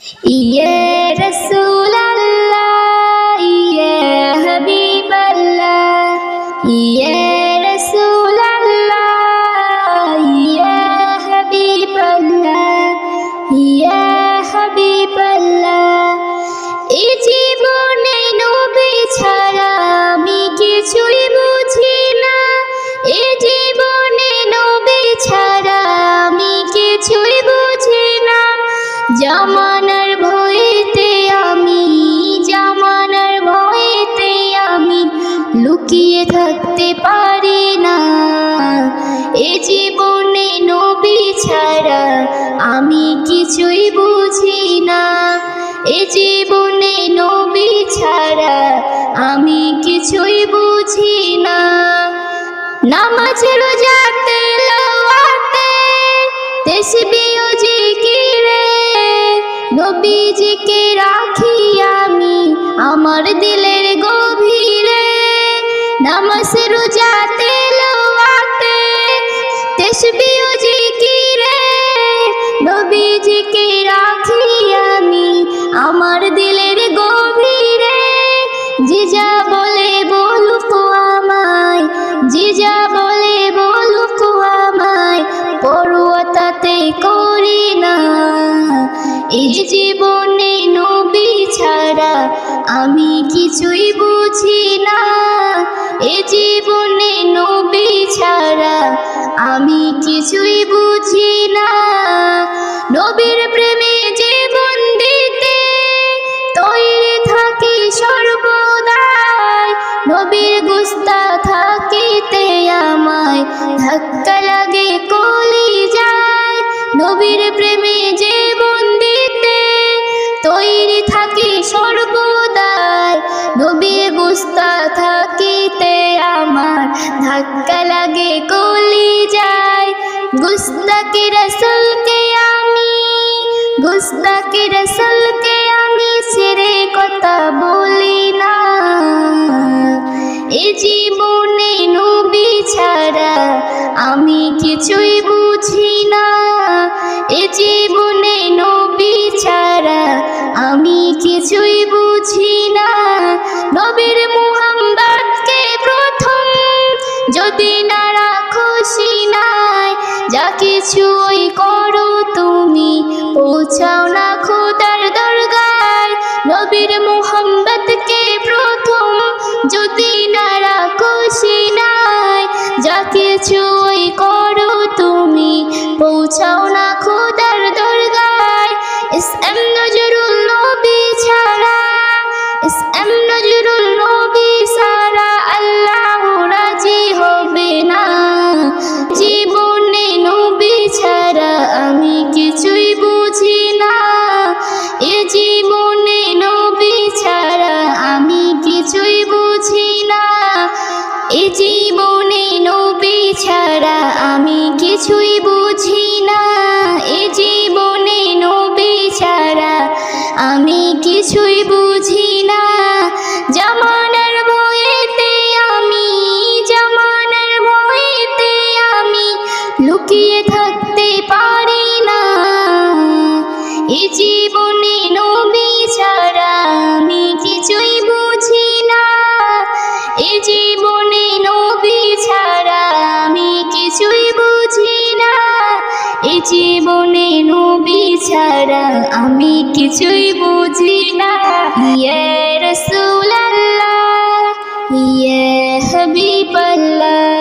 Y. জামানার ভয়েতে আমি, জামানার ভয়েতে আমি লুকিয়ে থাকতে পারি না। এ জীবনে নবী ছাড়া আমি কিছুই বুঝি না। এ জীবনে নবী ছাড়া আমি কিছুই বুঝি না। নামাজ রোজা, তেলাওয়াতে তেসবিহ জিকিরে নবীজিকে রাখি আমি আমার দিলের গভীরে। নামাজ, রোজা, তেলাওয়াতে তেসবিহ জিকিরে। নবীজিকে রাখি আমি আমার দিলের গভীরে। জিজা বলে বলুক আমায় জিজা বলে এই জীবনে নবী ছাড়া আমি কিছুই বুঝি না। এ জীবনে নবী ছাড়া আমি কিছুই বুঝি না। নবীর প্রেমে জীবন দিতে তৈরি থাকি সর্বদাই। নবীর গুস্তা থাকিতে আমায় ধাক্কা লাগে কলি যায় নবীর প্রেমে জীবন গুস্তা থাকিতে আমার ধাক্কা লাগে কলি যায়। গুস্তাকি রসুলকে আমি, গুস্তাকি রসুলকে আমি ছেড়ে কথা বলি না। এ জীবনে নবী ছাড়া আমি কিছুই বুঝি না। এ জীবনে যদি না রাখো সিনায় যা কিছুই করো তুমি, পৌঁছাও না খোদার দরগায়। নবীর মোহাম্মদকে প্রথম যদি না রাখো সিনায় যা কিছুই করো তুমি, পৌঁছাও এ জীবনে নবী ছাড়া আমি কিছুই বুঝি না। এ জীবনে নবী ছাড়া আমি কিছুই বুঝি না। এ জীবনে নবী ছাড়া আমি কিছুই বুঝি না। ইয়া রাসূলুল্লাহ, ইয়া হাবিবাল্লাহ।